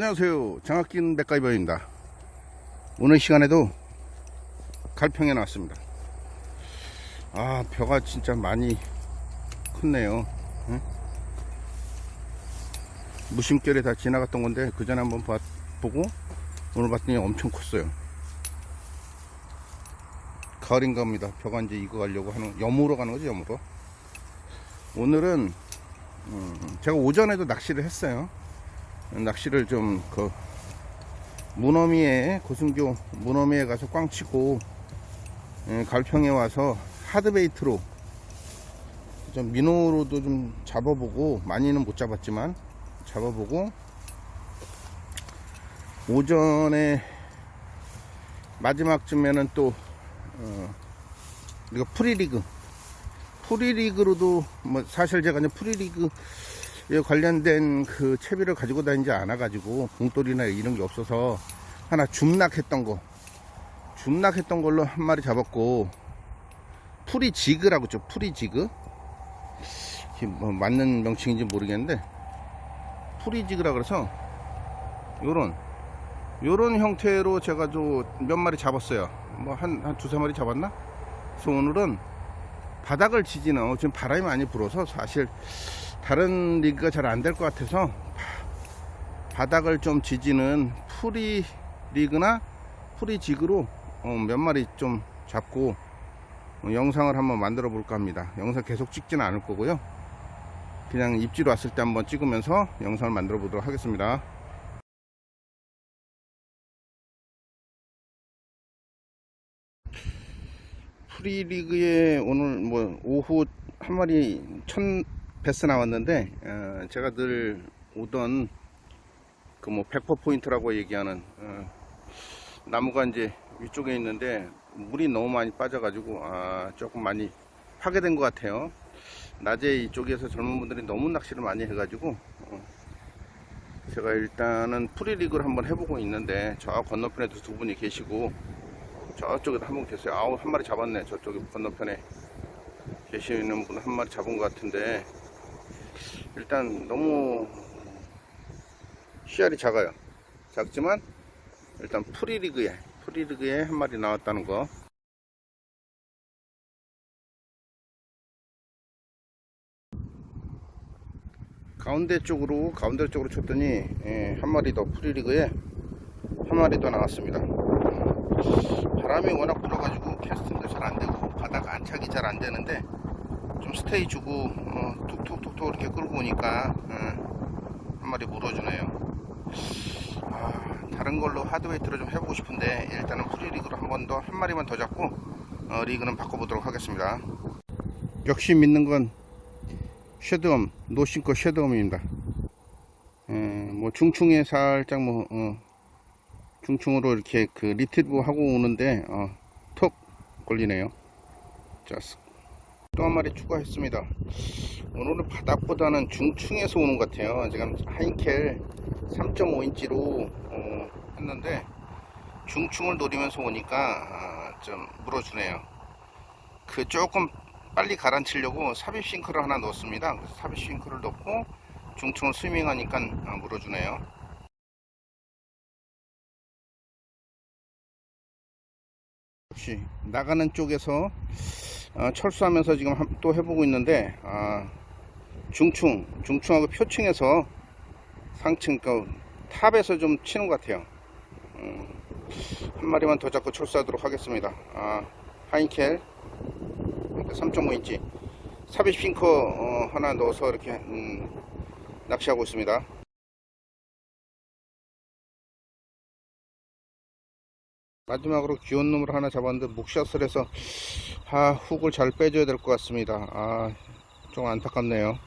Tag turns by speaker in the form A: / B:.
A: 안녕하세요. 장학긴 맥가이버입니다. 오늘 시간에도 갈평에 나왔습니다. 아, 벼가 진짜 많이 컸네요. 응? 무심결에 다 지나갔던 건데, 그 전에 한번 봤- 보고, 오늘 봤더니 엄청 컸어요. 가을인가 합니다. 벼가 이제 익어가려고 하는, 염으로 가는 거죠, 염으로. 오늘은, 음, 제가 오전에도 낚시를 했어요. 낚시를 좀그 문어미에 고승교 문어미에 가서 꽝 치고 예, 갈평에 와서 하드베이트로 좀 민어로도 좀 잡아보고 많이는 못 잡았지만 잡아보고 오전에 마지막쯤에는 또 어, 우리가 프리리그. 프리리그로도 뭐 사실 제가 이제 프리리그 에 관련된 그 채비를 가지고 다니지 않아가지고 봉돌이나 이런 게 없어서 하나 줌낙했던 거 줌낙했던 걸로 한 마리 잡았고 프리지그라고 했죠 프리지그? 뭐 맞는 명칭인지 모르겠는데 프리지그라 그래서 요런 요런 형태로 제가 저 몇 마리 잡았어요. 뭐 한 한 두세 마리 잡았나? 그래서 오늘은 바닥을 치지는 어, 지금 바람이 많이 불어서 사실 다른 리그가 잘 안 될 것 같아서 바- 바닥을 좀 지지는 프리 리그나 프리 지그로 어, 몇 마리 좀 잡고 어, 영상을 한번 만들어 볼까 합니다. 영상 계속 찍지는 않을 거고요. 그냥 입질 왔을 때 한번 찍으면서 영상을 만들어 보도록 하겠습니다. 프리리그에 오늘 뭐 오후 한 마리 천 베스 나왔는데 어, 제가 늘 오던 그뭐 백퍼 포인트라고 얘기하는 어, 나무가 이제 위쪽에 있는데 물이 너무 많이 빠져가지고 아, 조금 많이 파괴된 것 같아요. 낮에 이쪽에서 젊은 분들이 너무 낚시를 많이 해가지고 어, 제가 일단은 프리리그를 한번 해보고 있는데 저 건너편에도 두 분이 계시고 저쪽에도 한 분 계세요. 아우 한 마리 잡았네. 저쪽에 건너편에 계시는 분 한 마리 잡은 것 같은데 일단 너무 씨알이 작아요. 작지만 일단 프리리그에 프리리그에 한 마리 나왔다는 거. 가운데 쪽으로 가운데 쪽으로 쳤더니 예, 한 마리 더 프리리그에 한 마리 더 나왔습니다. 바람이 워낙 불어가지고 캐스팅도 잘 안 되고 바다가 안착이 잘 안 되는데 좀 스테이 주고 어, 툭툭툭툭 이렇게 끌고 오니까 어, 한 마리 물어주네요. 아, 다른 걸로 하드웨이트를 좀 해보고 싶은데 일단은 프리리그로 한 번 더 한 마리만 더 잡고 어, 리그는 바꿔보도록 하겠습니다. 역시 믿는 건 쉐드엄 노싱커 쉐드엄입니다. 에, 뭐 중충에 살짝 뭐 어, 중충으로 이렇게 그 리트브 하고 오는데 어, 톡 걸리네요. 자, 또 한 마리 추가했습니다. 오늘은 바닥보다는 중충에서 오는 것 같아요. 지금 하인켈 3.5인치로 어, 했는데 중충을 노리면서 오니까 아, 좀 물어주네요. 그 조금 빨리 가라앉히려고 삽입 싱크를 하나 넣었습니다. 삽입 싱크를 넣고 중충을 스밍하니까 아, 물어주네요. 나가는 쪽에서 어, 철수하면서 지금 한- 또 해보고 있는데 아, 중충 중충하고 표층에서 상층 그 탑에서 좀 치는 것 같아요. 음, 한 마리만 더 잡고 철수하도록 하겠습니다. 아, 하인켈. 3.5인치 삽입 싱커 어, 하나 넣어서 이렇게 음, 낚시하고 있습니다 마지막으로 귀여운 놈을 하나 잡았는데 묵샷을 해서 아, 훅을 잘 빼줘야 될 것 같습니다. 아, 좀 안타깝네요.